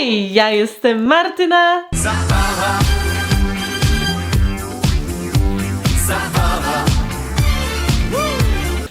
Hej, ja jestem Martyna.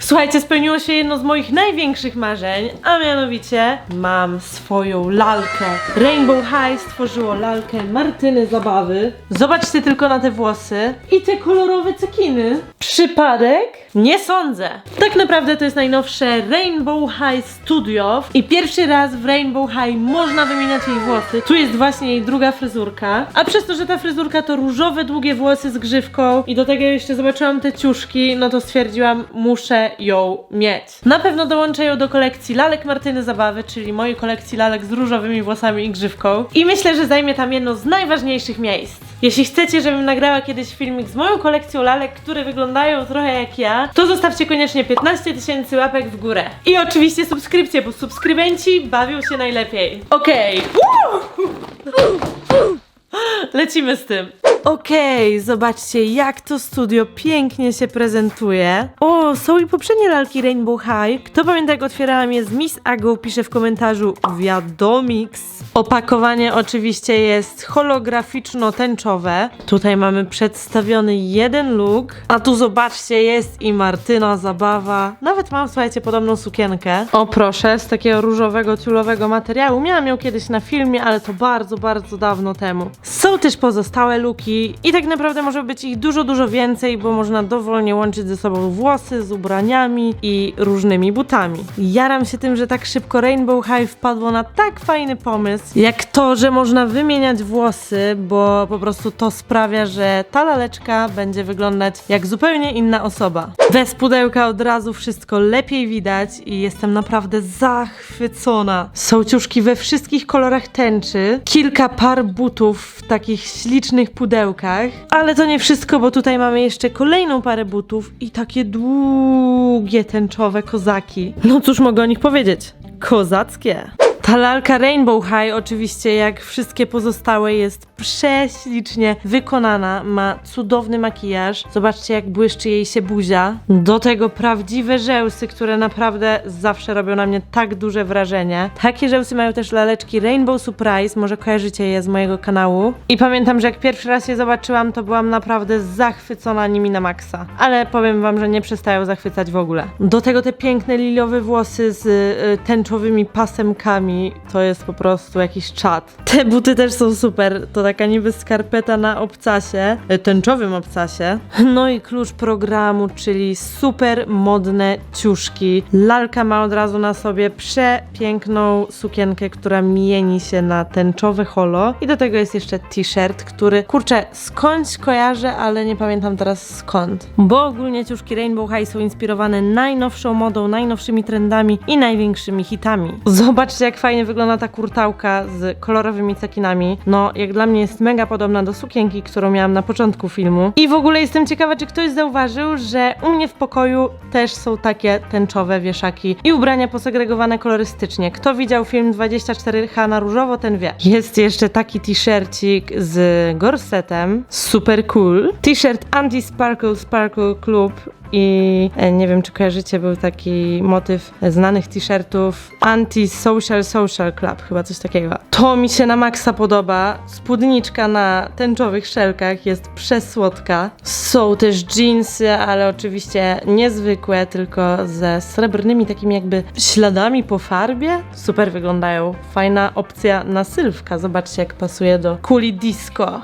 Słuchajcie, spełniło się jedno z moich największych marzeń, a mianowicie mam swoją lalkę. Rainbow High stworzyło lalkę Martyny Zabawy. Zobaczcie tylko na te włosy i te kolorowe cekiny. Przypadek? Nie sądzę. Tak naprawdę to jest najnowsze Rainbow High Studio i pierwszy raz w Rainbow High można wymieniać jej włosy. Tu jest właśnie jej druga fryzurka, a przez to, że ta fryzurka to różowe, długie włosy z grzywką i do tego jeszcze zobaczyłam te ciuszki, no to stwierdziłam, muszę ją mieć. Na pewno dołączę ją do kolekcji lalek Martyny Zabawy, czyli mojej kolekcji lalek z różowymi włosami i grzywką i myślę, że zajmie tam jedno z najważniejszych miejsc. Jeśli chcecie, żebym nagrała kiedyś filmik z moją kolekcją lalek, które wyglądają trochę jak ja, to zostawcie koniecznie 15 tysięcy łapek w górę. I oczywiście subskrypcję, bo subskrybenci bawią się najlepiej. Okej. Lecimy z tym. Okej, zobaczcie jak to studio pięknie się prezentuje. O, są i poprzednie lalki Rainbow High. Kto pamięta jak otwierałam je z Miss Agą, pisze w komentarzu wiadomix. Opakowanie oczywiście jest holograficzno-tęczowe. Tutaj mamy przedstawiony jeden look, a tu zobaczcie jest i Martyna Zabawa. Nawet mam, słuchajcie, podobną sukienkę. O proszę, z takiego różowego, ciulowego materiału. Miałam ją kiedyś na filmie, ale to bardzo, bardzo dawno temu. Są też pozostałe luki i tak naprawdę może być ich dużo, dużo więcej, bo można dowolnie łączyć ze sobą włosy z ubraniami i różnymi butami. Jaram się tym, że tak szybko Rainbow High wpadło na tak fajny pomysł, jak to, że można wymieniać włosy, bo po prostu to sprawia, że ta laleczka będzie wyglądać jak zupełnie inna osoba. Bez pudełka od razu wszystko lepiej widać i jestem naprawdę zachwycona. Są ciuszki we wszystkich kolorach tęczy, kilka par butów w takich ślicznych pudełkach, ale to nie wszystko, bo tutaj mamy jeszcze kolejną parę butów i takie długie tęczowe kozaki. No cóż mogę o nich powiedzieć? Kozackie. Ta lalka Rainbow High oczywiście jak wszystkie pozostałe jest prześlicznie wykonana, ma cudowny makijaż. Zobaczcie jak błyszczy jej się buzia. Do tego prawdziwe żełsy, które naprawdę zawsze robią na mnie tak duże wrażenie. Takie żełsy mają też laleczki Rainbow Surprise, może kojarzycie je z mojego kanału. I pamiętam, że jak pierwszy raz je zobaczyłam, to byłam naprawdę zachwycona nimi na maksa. Ale powiem wam, że nie przestają zachwycać w ogóle. Do tego te piękne liliowe włosy z y, tęczowymi pasemkami, to jest po prostu jakiś czad. Te buty też są super, to taka niby skarpeta na obcasie, y, tęczowym obcasie. No i klucz programu, czyli super modne ciuszki. Lalka ma od razu na sobie przepiękną sukienkę, która mieni się na tęczowe holo. I do tego jest jeszcze t-shirt, który, kurczę, skądś kojarzę, ale nie pamiętam teraz skąd. Bo ogólnie ciuszki Rainbow High są inspirowane najnowszą modą, najnowszymi trendami i największymi hitami. Zobaczcie, jak fajnie wygląda ta kurtałka z kolorowymi cekinami. No, jak dla mnie jest mega podobna do sukienki, którą miałam na początku filmu. I w ogóle jestem ciekawa, czy ktoś zauważył, że u mnie w pokoju też są takie tęczowe wieszaki i ubrania posegregowane kolorystycznie. Kto widział film 24H na różowo, ten wie. Jest jeszcze taki t-shircik z gorsetem, super cool. T-shirt Anti-Sparkle Sparkle Club i e, nie wiem, czy kojarzycie, był taki motyw znanych t-shirtów Anti-Social Social Club, chyba coś takiego. To mi się na maksa podoba. Spódniczka na tęczowych szelkach jest przesłodka. Są też jeansy, ale oczywiście niezwykłe, tylko ze srebrnymi takimi jakby śladami po farbie. Super wyglądają. Fajna opcja na sylwka. Zobaczcie, jak pasuje do kuli disco.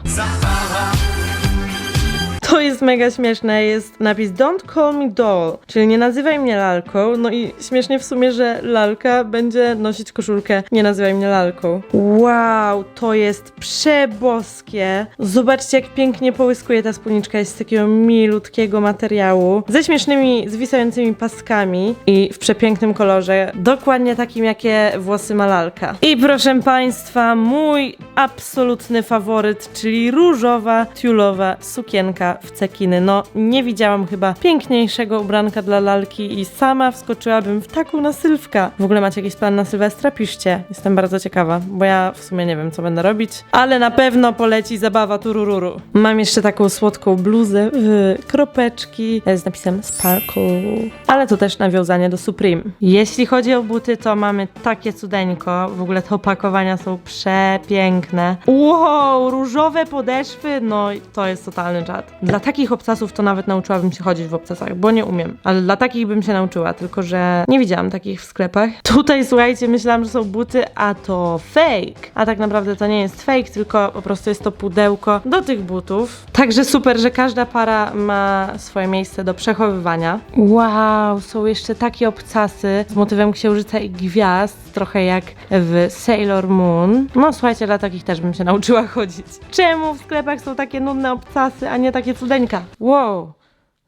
To jest mega śmieszne, jest napis Don't call me doll, czyli nie nazywaj mnie lalką, no i śmiesznie w sumie, że lalka będzie nosić koszulkę Nie nazywaj mnie lalką. Wow, to jest przeboskie. Zobaczcie jak pięknie połyskuje ta spódniczka, jest z takiego milutkiego materiału, ze śmiesznymi, zwisającymi paskami i w przepięknym kolorze, dokładnie takim jakie włosy ma lalka. I proszę Państwa, mój absolutny faworyt, czyli różowa, tiulowa sukienka w cekiny. No, nie widziałam chyba piękniejszego ubranka dla lalki i sama wskoczyłabym w taką na. W ogóle macie jakiś plan na Sylwestra? Piszcie. Jestem bardzo ciekawa, bo ja w sumie nie wiem, co będę robić, ale na pewno poleci zabawa turururu. Mam jeszcze taką słodką bluzę w kropeczki z napisem Sparkle, ale to też nawiązanie do Supreme. Jeśli chodzi o buty, to mamy takie cudeńko. W ogóle te opakowania są przepiękne. Wow, różowe podeszwy, no to jest totalny czad. Dla takich obcasów to nawet nauczyłabym się chodzić w obcasach, bo nie umiem. Ale dla takich bym się nauczyła, tylko że nie widziałam takich w sklepach. Tutaj słuchajcie, myślałam, że są buty, a to fake. A tak naprawdę to nie jest fake, tylko po prostu jest to pudełko do tych butów. Także super, że każda para ma swoje miejsce do przechowywania. Wow, są jeszcze takie obcasy z motywem księżyca i gwiazd, trochę jak w Sailor Moon. No słuchajcie, dla takich też bym się nauczyła chodzić. Czemu w sklepach są takie nudne obcasy, a nie takie cudeńka? Wow.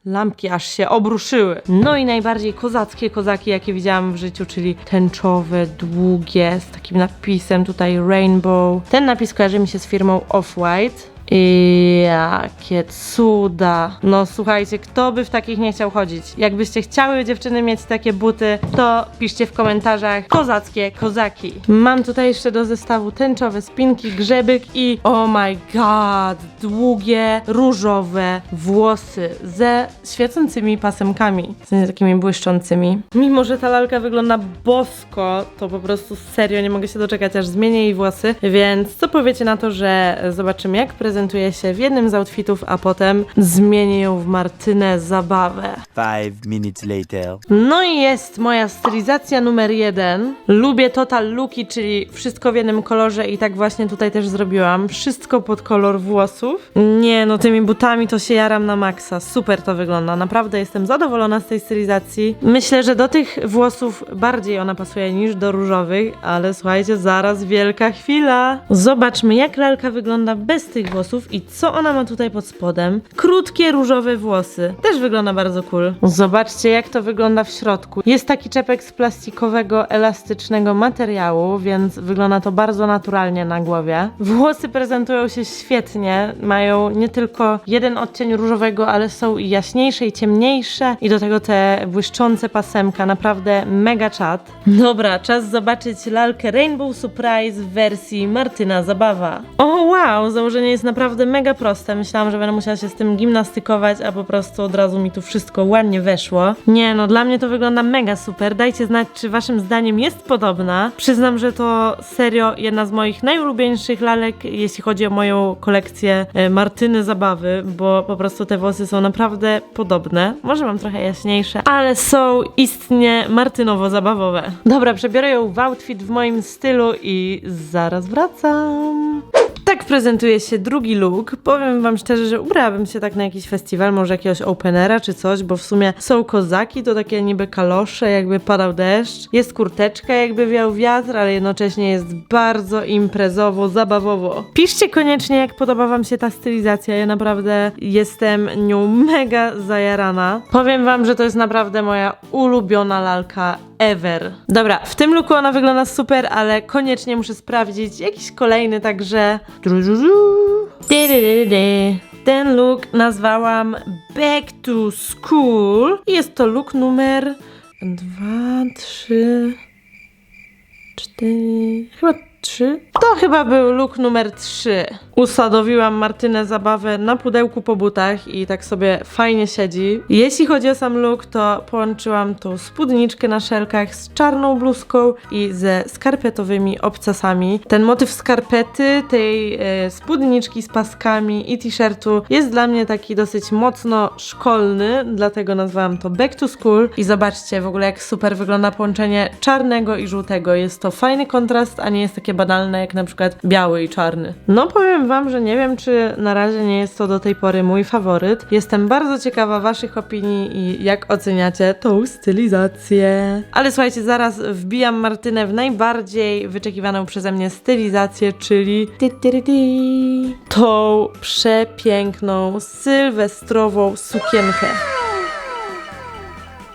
Lampki aż się obruszyły. No i najbardziej kozackie kozaki, jakie widziałam w życiu, czyli tęczowe, długie, z takim napisem tutaj Rainbow. Ten napis kojarzy mi się z firmą Off-White. I jakie cuda. No słuchajcie, kto by w takich nie chciał chodzić? Jakbyście chciały dziewczyny mieć takie buty, to piszcie w komentarzach kozackie kozaki. Mam tutaj jeszcze do zestawu tęczowe spinki, grzebyk i oh my god, długie, różowe włosy ze świecącymi pasemkami, w sensie takimi błyszczącymi. Mimo, że ta lalka wygląda bosko, to po prostu serio nie mogę się doczekać, aż zmienię jej włosy, więc co powiecie na to, że zobaczymy jak prezentuje się w jednym z outfitów, a potem zmienię ją w Martynę zabawę. Five minutes later. No i jest moja stylizacja numer jeden. Lubię total looki, czyli wszystko w jednym kolorze i tak właśnie tutaj też zrobiłam. Wszystko pod kolor włosów. Nie, no tymi butami to się jaram na maksa. Super to wygląda. Naprawdę jestem zadowolona z tej stylizacji. Myślę, że do tych włosów bardziej ona pasuje niż do różowych, ale słuchajcie, zaraz wielka chwila. Zobaczmy, jak lalka wygląda bez tych włosów i co ona ma tutaj pod spodem. Krótkie różowe włosy. Też wygląda bardzo cool. Zobaczcie, jak to wygląda w środku. Jest taki czepek z plastikowego, elastycznego materiału, więc wygląda to bardzo naturalnie na głowie. Włosy prezentują się świetnie. Mają nie tylko jeden odcień różowego, ale są i jaśniejsze i ciemniejsze. I do tego te błyszczące pasemka. Naprawdę mega czad. Dobra, czas zobaczyć lalkę Rainbow Surprise w wersji Martyna Zabawa. O wow, założenie jest naprawdę mega proste. Myślałam, że będę musiała się z tym gimnastykować, a po prostu od razu mi tu wszystko ładnie weszło. Nie no, dla mnie to wygląda mega super. Dajcie znać, czy waszym zdaniem jest podobna. Przyznam, że to serio jedna z moich najulubieńszych lalek, jeśli chodzi o moją kolekcję e, Martyny Zabawy, bo po prostu te włosy są naprawdę podobne. Może mam trochę jaśniejsze, ale są istnie martynowo-zabawowe. Dobra, przebiorę ją w outfit w moim stylu i zaraz wracam. Tak prezentuje się drugi look. Powiem wam szczerze, że ubrałabym się tak na jakiś festiwal, może jakiegoś openera czy coś, bo w sumie są kozaki, to takie niby kalosze, jakby padał deszcz. Jest kurteczka, jakby wiał wiatr, ale jednocześnie jest bardzo imprezowo, zabawowo. Piszcie koniecznie, jak podoba wam się ta stylizacja. Ja naprawdę jestem nią mega zajarana. Powiem wam, że to jest naprawdę moja ulubiona lalka ever. Dobra, w tym looku ona wygląda super, ale koniecznie muszę sprawdzić jakiś kolejny, także... Ten look nazwałam Back to School. Jest to look numer dwa, trzy, cztery, chyba trzy. To chyba był look numer trzy. Usadowiłam Martynę zabawę na pudełku po butach i tak sobie fajnie siedzi. Jeśli chodzi o sam look, to połączyłam tą spódniczkę na szelkach z czarną bluzką i ze skarpetowymi obcasami. Ten motyw skarpety, tej e, spódniczki z paskami i t-shirtu jest dla mnie taki dosyć mocno szkolny, dlatego nazwałam to Back to School. I zobaczcie w ogóle jak super wygląda połączenie czarnego i żółtego. Jest to fajny kontrast, a nie jest takie banalne jak na przykład biały i czarny. No powiem wam, że nie wiem czy na razie nie jest to do tej pory mój faworyt. Jestem bardzo ciekawa waszych opinii i jak oceniacie tą stylizację. Ale słuchajcie, zaraz wbijam Martynę w najbardziej wyczekiwaną przeze mnie stylizację, czyli tą przepiękną sylwestrową sukienkę.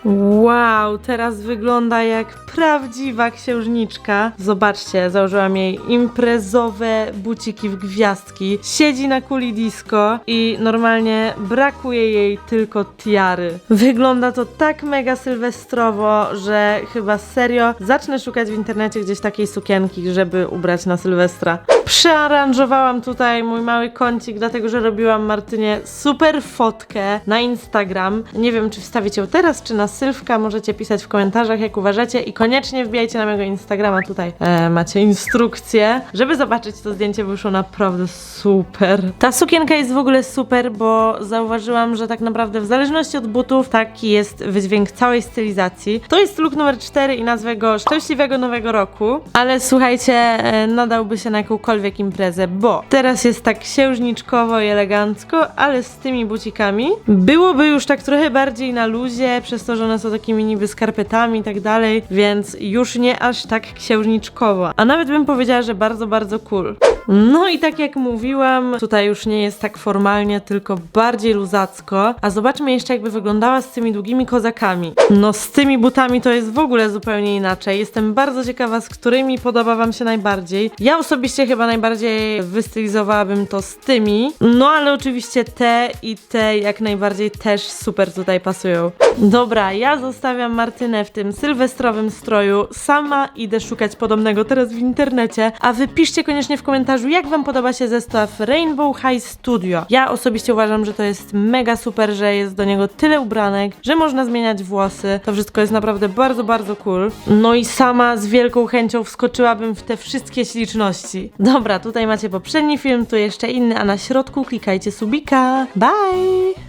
Wow, teraz wygląda jak prawdziwa księżniczka. Zobaczcie, założyłam jej imprezowe buciki w gwiazdki. Siedzi na kuli disco i normalnie brakuje jej tylko tiary. Wygląda to tak mega sylwestrowo, że chyba serio zacznę szukać w internecie gdzieś takiej sukienki, żeby ubrać na Sylwestra. Przearanżowałam tutaj mój mały kącik, dlatego że robiłam Martynie super fotkę na Instagram. Nie wiem, czy wstawić ją teraz, czy na Sylwka. Możecie pisać w komentarzach, jak uważacie. I koniecznie wbijajcie na mojego Instagrama. Tutaj e, macie instrukcję, żeby zobaczyć to zdjęcie. Wyszło naprawdę super. Ta sukienka jest w ogóle super, bo zauważyłam, że tak naprawdę w zależności od butów taki jest wydźwięk całej stylizacji. To jest look numer 4 i nazwę go Szczęśliwego Nowego Roku. Ale słuchajcie, e, nadałby się na jakąkolwiek imprezę, bo teraz jest tak księżniczkowo i elegancko, ale z tymi bucikami. Byłoby już tak trochę bardziej na luzie, przez to, że one są takimi niby skarpetami i tak dalej, więc już nie aż tak księżniczkowo. A nawet bym powiedziała, że bardzo, bardzo cool. No i tak jak mówiłam, tutaj już nie jest tak formalnie, tylko bardziej luzacko. A zobaczmy jeszcze, jakby wyglądała z tymi długimi kozakami. No, z tymi butami to jest w ogóle zupełnie inaczej. Jestem bardzo ciekawa, z którymi podoba Wam się najbardziej. Ja osobiście chyba najbardziej wystylizowałabym to z tymi. No, ale oczywiście te i te jak najbardziej też super tutaj pasują. Dobra, ja zostawiam Martynę w tym sylwestrowym stroju. Sama idę szukać podobnego teraz w internecie. A wy piszcie koniecznie w komentarzu, jak wam podoba się zestaw Rainbow High Studio. Ja osobiście uważam, że to jest mega super, że jest do niego tyle ubranek, że można zmieniać włosy. To wszystko jest naprawdę bardzo, bardzo cool. No i sama z wielką chęcią wskoczyłabym w te wszystkie śliczności. Dobra, tutaj macie poprzedni film, tu jeszcze inny, a na środku klikajcie subika. Bye!